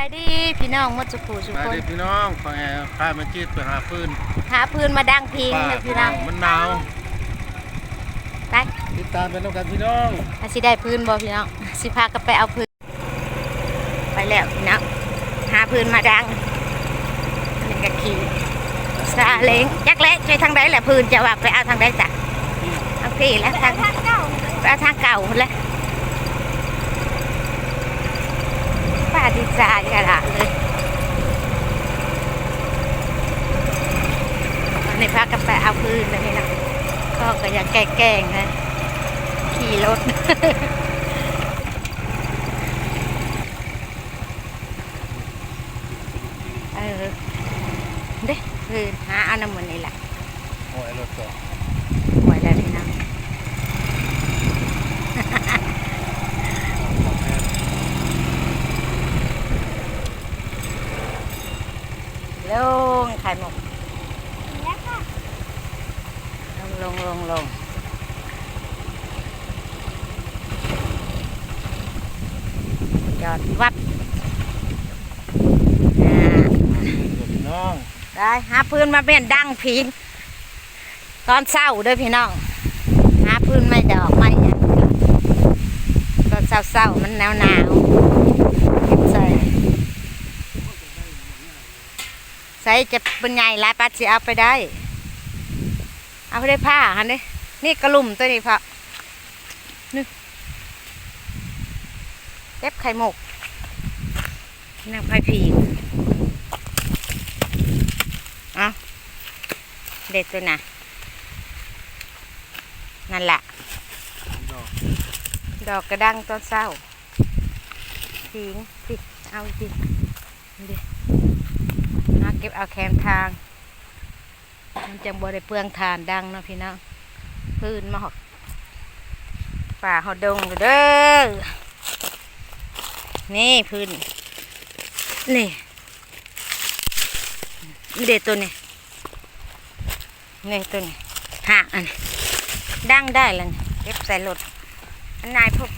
ไปดีพี่น้องหมดสุขูสุไปคนดิพี่น้องขอแอร์พามาจีดไปหาปืนหาพื้นมาดังพิงป้าเลยพี่น้องมันหนาวไปติดตามไปน้องกันพี่น้องอาสิได้พื้นบ่พี่น้องสิพากันไปเอาพื้น ไปแล้วพี่น้องหาพื้นมาดังนี่ก็ขี่ซาเล้งจักเล็กไปทางใดแหละพื้นจะว่าไปเอาทางใดจ้ะเอาพี่แล้วทางไปเอาทางเก่าหม ดเลยป้าดีใจกระดาษเลยตอนพากันไปเอาพื้นแล้วพี่น้องก็ก็อยากแก้งนะ ขี่รถเออเด้คือหาเอาน้ำมันนี่แหละโอ้ยรถต่อ ไว้แล้วพี่น้อง ลงไข่หมกลงลงลงลงจอดวัดอ่าพี่น้องได้หาพื้นมาเป็นดังพิงตอนเศร้าเด้วยพี่น้อง หาพื้นไม่ดอกไม่หยังตอนเศร้าเศร้าๆมันหนาวหนาวๆเก็บใส่ใส่จะเป็นไงลายปัดสิเอาไปได้ เอาไปได้ผ้าฮันนี่นี่กระลุ่มตัวนี้พะนี่เก็บไข่หมกนั่งไผ่ผีเอาเด็ดตัวน่ะ นั่นแหละดอกกระดังตอนเศร้าสิงสิเอาสิเดี๋ยว เก็บเอาแคมทาง มันจังบ่ได้เปลืองทานดังเนาะพี่น้องพื้นมาหอกป่าหอดงอยู่เด้อนี่พื้นนี่นี่เด็ดตัวนี้นี่ตัวนี้หากอันดังได้แล้วนี่เก็บใส่รถอันนายพวก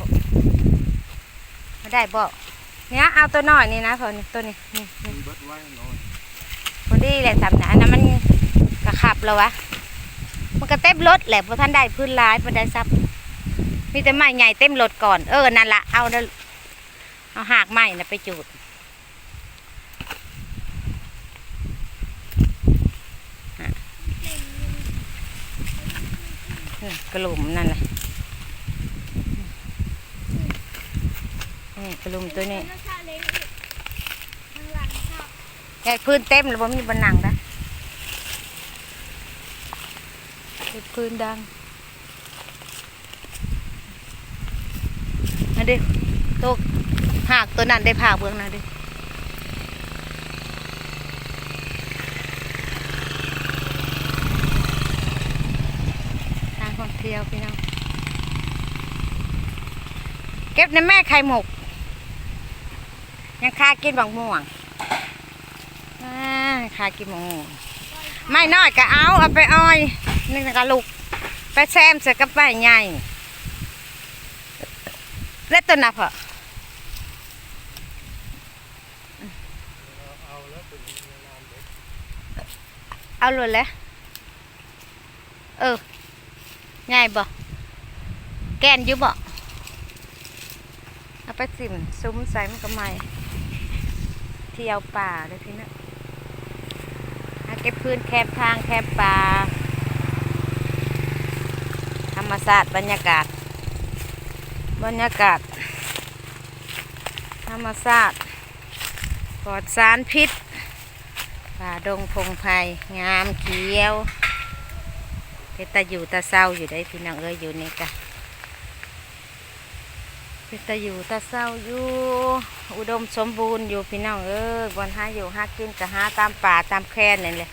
ไม่ได้บอกเนี่ยเอาตัวน้อยนี่นะพอนี่ตัวนี้นี่นี่ พอดีแหละสำนักนนั้นมันกระขับแล้ววะ มันก็เต็มรถแหละพอท่านได้พื้นร้ายพอได้ซับมีแต่ไม้ใหญ่เต็มรถก่อน เออ นั่นละเอาเอาหากไม้นะไปจูดฮะกระหลุมนั่นแหละนี่กระลุมตัวนี้ แค่พื้นเต็มแล้วผมมีบนหนังนะเฮ็ดพื้นดังอันดิตัวหากตัวนั้นได้ผ่าเบื้องนะดิทางท่องเที่ยวพี่น้องเก็บในแม่ไข่หมก ยังคากินบางม่วงอ่า คากินบางม่วงไม่น้อยก็เอาเอาไปอ้อยนี่ก็ลูกไปแซมใส่กระป๋าใหญ่เล็ดตัวนับเหรอเอาเลยแหละเออง่ายบ่แกนอยู่บ่เอาไปสิมซุ้มใส่มันก็ไม่เที่ยวป่าเลยพี่นะหา เก็บพื้นแคบทางแคบป่าธรรมศาสตร์บรรยากาศ บรรยากาศ ธรรมศาสตร์ปลอดสารพิษป่าดงพงไผ่งามเขียวเป็นตาอยู่ตาเศร้าอยู่ได้พี่น้องเอ้ยอยู่นี่กะ เป็นตาอยู่ตาเศร้าอยู่อุดมสมบูรณ์อยู่พี่น้องเอ้ยบนหาอยู่หากินก็หาตามป่าตามแคนนี่แหละ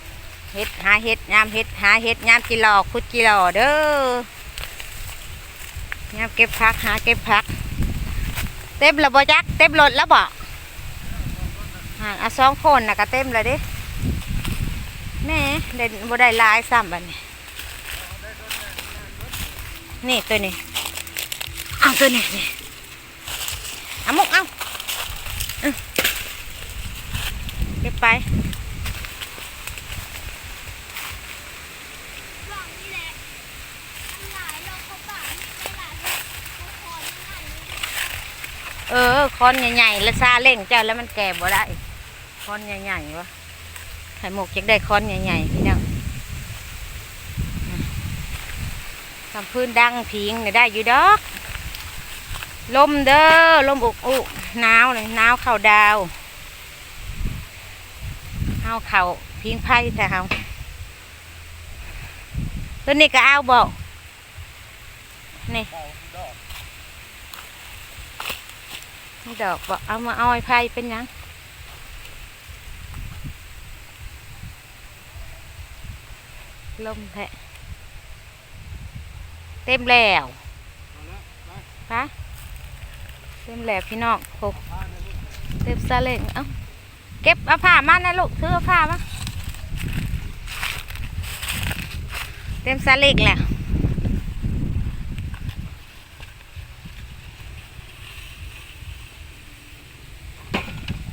เฮ็ดหาเฮ็ดยามเฮ็ดหาเฮ็ดยามกิโลคุดกิโลเด้อยามเก็บผักหาเก็บผัก เต็มแล้วบ่จักเต็มรถแล้วบ่ห่างเอาสองคนน่ะก็เต็มเลยดิแม่เด่นบ่ได้ลายซ้ำบัดนี้นี่ตัวนี้เอาตัวนี้นี่ เอามุกเอาก็บไปกล่องเราเขาป่าไม่หลายเออคอนใหญ่ๆแล้วซาเล่งเจ้าแล้วมันแก่บ่ได้คอนใหญ่ๆวะไข่หมกจักได้คอนใหญ่ๆพี่น้องทำพื้นดังพิงเนี่ยได้อยู่ดอก ลมเด้อลมอุกอุกหนาวเลยหนาวเข่าดาวเฮาเข่าพิงไพ่แต่เฮาตัวนี้ก็เอาบอกนี่เอาดอกนี่ดอกบอกเอามาอ้อยไผ่เป็นหยังลมแทะเต็มแล้วเอาละไปปะ เต็มแหล้วพี่น้องโหพาในลูกเต็มซาเล้งเอ้าเก็บเอาผ้ามานะลูกซื้อเอาผ้ามาเต็มซาเล้งแหล้ว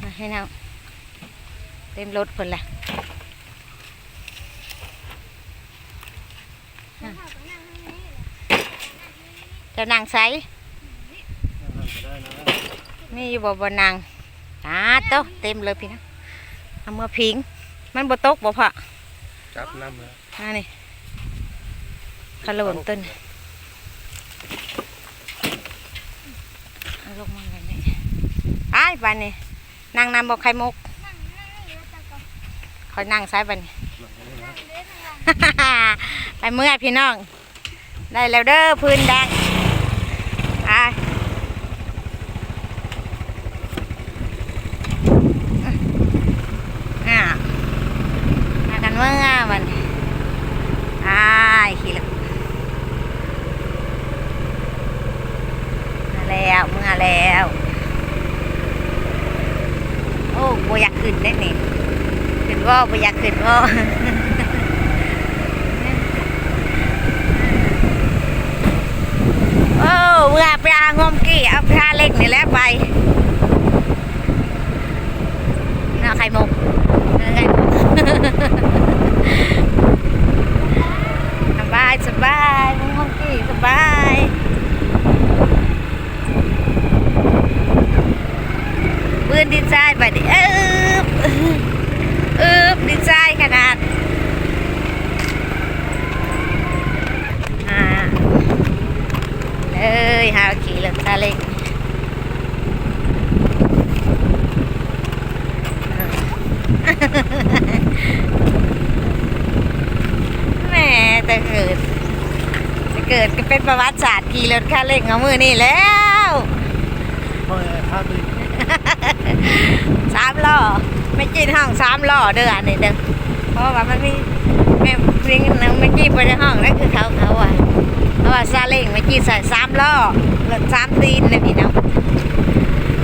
มาให้น้องเต็มรถเพิ่นแหละเขาหาไปนั่งไซส์ นี่อยู่บ่บ่นางอ่าโตะเต็มเลยพี่นะเอามื่อพิง มันบ่ตกบ่พอจับน้ำเลยอ่านี่ขลุ่นต้นเอาลงมาเลยนี่ไอ้ายบานนี่นางนำบอกไข่มุกนั่งนั่งนี่แล้วจะก็คอยนั่งซ้ายบานนี่นั่งเด้ทางหลังไปเมื่อยพี่น้อง ได้แล้วเด้อพื้นแดงอะอะมากันเมื่อวันนี้อ่าขี่ละมาแล้วเมื่อแล้ว โอ้บ่อยากขึ้นได้นี่ขึ้น ว่าบ่อยากขึ้นว่าโอ้เมื่อปลางมกี้เอาปลาเล็กนี่แหละไปน่าไข่มุกน่าไข่มุกสบายสบายมงมกี้สบายปืนดินทรายไปดิเอ๊อบ ดินทรายขนาดอ่าเอ้ยหาขี่รถซาเล้งแหม่แต่เกิดแต่เกิดก็เป็นประวัติศาสตร์ขี่รถคาเล้งเอามือนี่แล้วโอ้ยพาไปสามล้อ ไม่จีนห้องสามล้อเด้ออันนี้เด้อเพราะว่ามันมีแม่ลิงนึงไม่จีนไปในห้องนั่นคือเขาเขาอะเพราะว่าซาเล้งไม่จีนใส่สามล้อรถสามตีนเลยพี่น้อง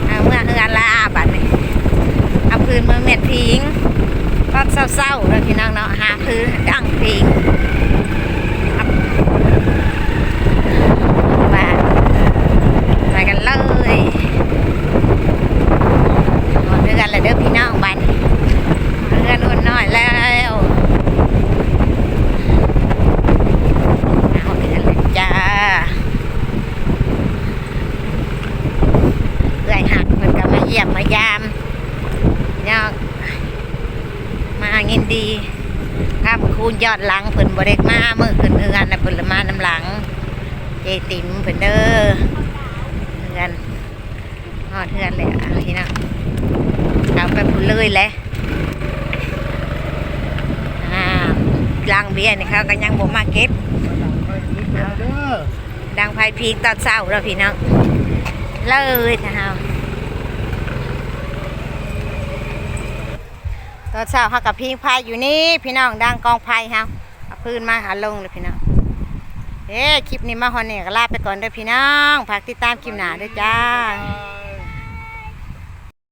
เอาเมื่อเอือนละอาบัดนี่เอาพื้นมาเม็ดพิงก็เศร้าๆเลยพี่น้องเนาะหาพื้นดังพิงครับมาไปกันเลย นอนด้วยกันเลยเด้อพี่น้องบันเรือนุ่นน้อยแล้วเอาเดือนเลยจ้าเอื่อยหักมันก็มาเยี่ยมมายามยอกมาเงินดีข้ามคูณย อดหลังเพิ่นบริกมาเมื่อคืนเอือนนะเพิ่นละมาน้ำหลังเจติ๋มเพิ่นเด้อเอือนฮอดเอือนเลยอะพี่น้องเอาไปพุ่นเลยแหละอ่าลังเบียร์นี่เขาก็ยังบ่มาเก็บเด้อดังไฟพีกตอนเช้าแล้วพี่น้องเลยนะฮะ ตอนเช้าเขากับพิงไฟอยู่นี่พี่น้องดังกองไฟเฮาเอาพื้นมาหาลงเลยพี่น้องเอ๊คลิปนี้มาฮอนเนี่ยก็ลาไปก่อนเด้อพี่น้องฝากติดตามคลิปหน้าด้วยจ้า